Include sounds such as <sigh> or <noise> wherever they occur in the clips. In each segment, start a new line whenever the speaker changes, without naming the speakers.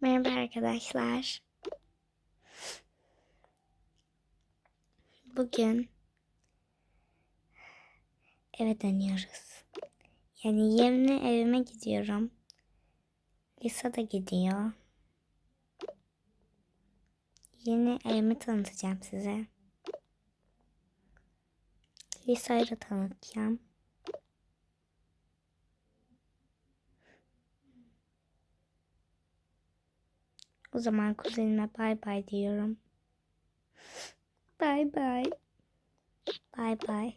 Merhaba arkadaşlar. Bugün eve dönüyoruz. Yani yeni evime gidiyorum. Lisa da gidiyor. Yeni evimi tanıtacağım size. Lisa'yı da tanıtacağım. O zaman kuzenime bay bay diyorum. Bay bay. Bay bay.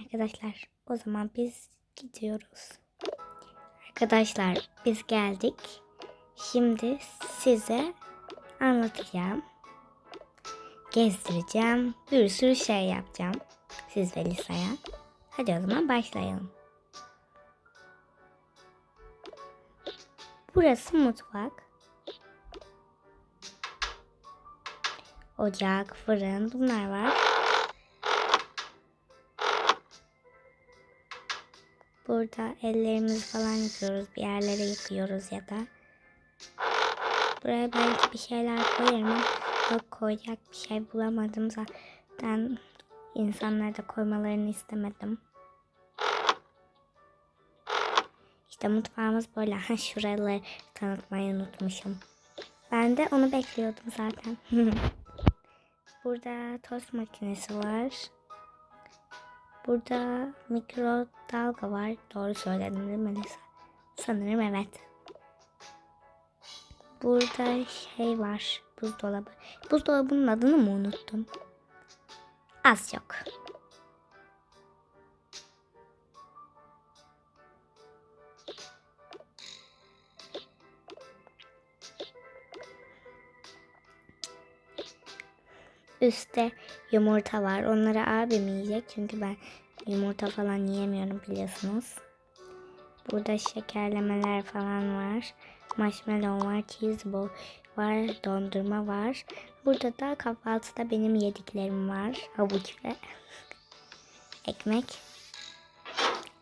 Arkadaşlar o zaman biz gidiyoruz. Arkadaşlar biz geldik. Şimdi size anlatacağım. Gezdireceğim. Bir sürü şey yapacağım. Siz ve Lisa'ya. Hadi o zaman başlayalım. Burası mutfak. Ocak, fırın bunlar var. Burada ellerimizi falan yıkıyoruz. Bir yerlere yıkıyoruz ya da. Buraya belki bir şeyler koyarım ama yok koyacak bir şey bulamadım. Zaten insanlara da koymalarını istemedim. İşte mutfağımız böyle. Ha şuraları tanıtmayı unutmuşum. Ben de onu bekliyordum zaten. <laughs> Burada tost makinesi var. Burada mikrodalga var. Doğru söyledim değil mi Lisa? Sanırım evet. Burada şey var. Buzdolabı. Buzdolabının adını mı unuttum? Az çok. Üstte yumurta var. Onları abim yiyecek. Çünkü ben yumurta falan yiyemiyorum biliyorsunuz. Burada şekerlemeler falan var. Marshmallow var. Cheese ball var. Dondurma var. Burada da kahvaltıda benim yediklerim var. Havuç ve <laughs> ekmek.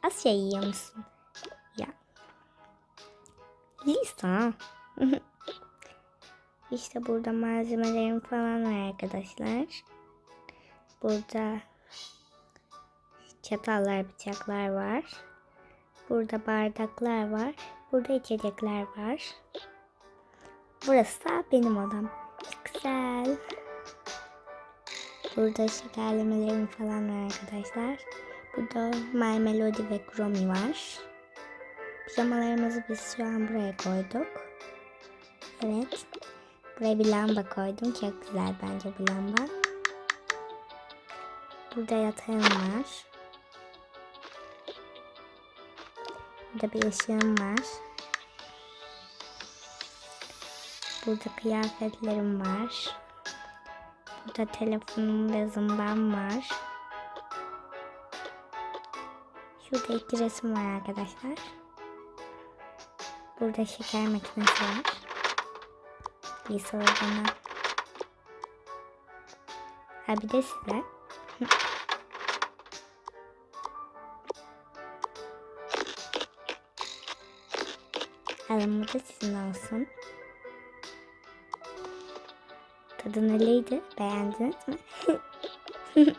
Asya yiyor musun? Ya. Lisa. <laughs> İşte burada malzemelerim falan var arkadaşlar. Burada çatallar, bıçaklar var. Burada bardaklar var. Burada içecekler var. Burası da benim odam. Güzel. Burada şekerlemelerim falan var arkadaşlar. Burada My Melody ve Chromie var. Pijamalarımızı biz şu an buraya koyduk. Evet. Buraya bir lamba koydum. Çok güzel bence bu lamba. Burada yatağım var. Burada bir ışığım var. Burada kıyafetlerim var. Burada telefonum ve zımbam var. Şurada iki resim var arkadaşlar. Burada şeker makinesi var. Lisa ve bana. Ha bir de size. Da sizin olsun. Tadı neydi? Beğendiniz mi? <laughs>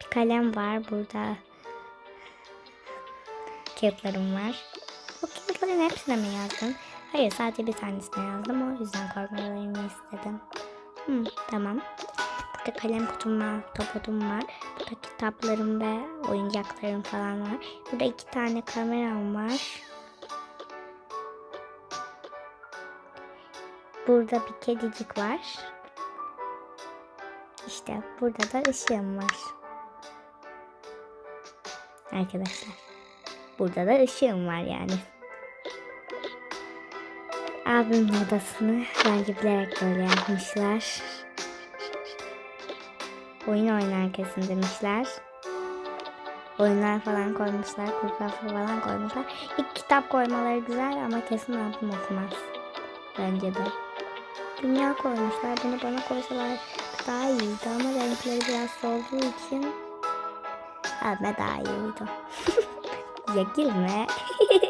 bir kalem var burada. Kağıtlarım var. O kağıtların hepsine mi yazdın? Hayır sadece bir tanesine yazdım. O yüzden koymalarını istedim. Hmm, tamam. Burada kalem kutum var, topotum var. Burada kitaplarım ve oyuncaklarım falan var. Burada iki tane kameram var. Burada bir kedicik var. İşte burada da ışığım var. Arkadaşlar. Burada da ışığım var yani. Abimin odasını bence bilerek böyle yapmışlar. Oyun oynar kesin demişler. Oyunlar falan koymuşlar, kuru kafa falan koymuşlar. İlk kitap koymaları güzel ama kesin abim okumaz. Bence de. Dünya koymuşlar. Bunu bana koysalar daha iyiydi ama renkleri biraz solduğu için abime daha iyi uydu. <laughs> ya girme. <laughs>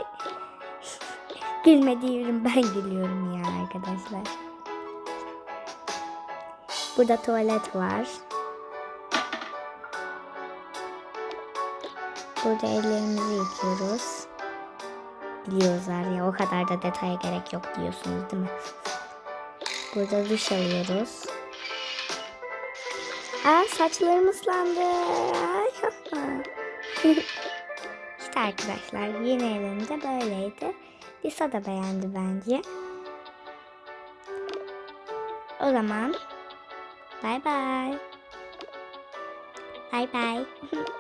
Gülmediğim ben gülüyorum ya arkadaşlar. Burada tuvalet var. Burada ellerimizi yıkıyoruz. Biliyorlar ya o kadar da detaya gerek yok diyorsunuz değil mi? Burada duş alıyoruz. Aa saçlarım ıslandı. Ay, yapma. <laughs> arkadaşlar yeni evimde böyleydi. Lisa da beğendi bence. O zaman bay bay. Bay bay. <laughs>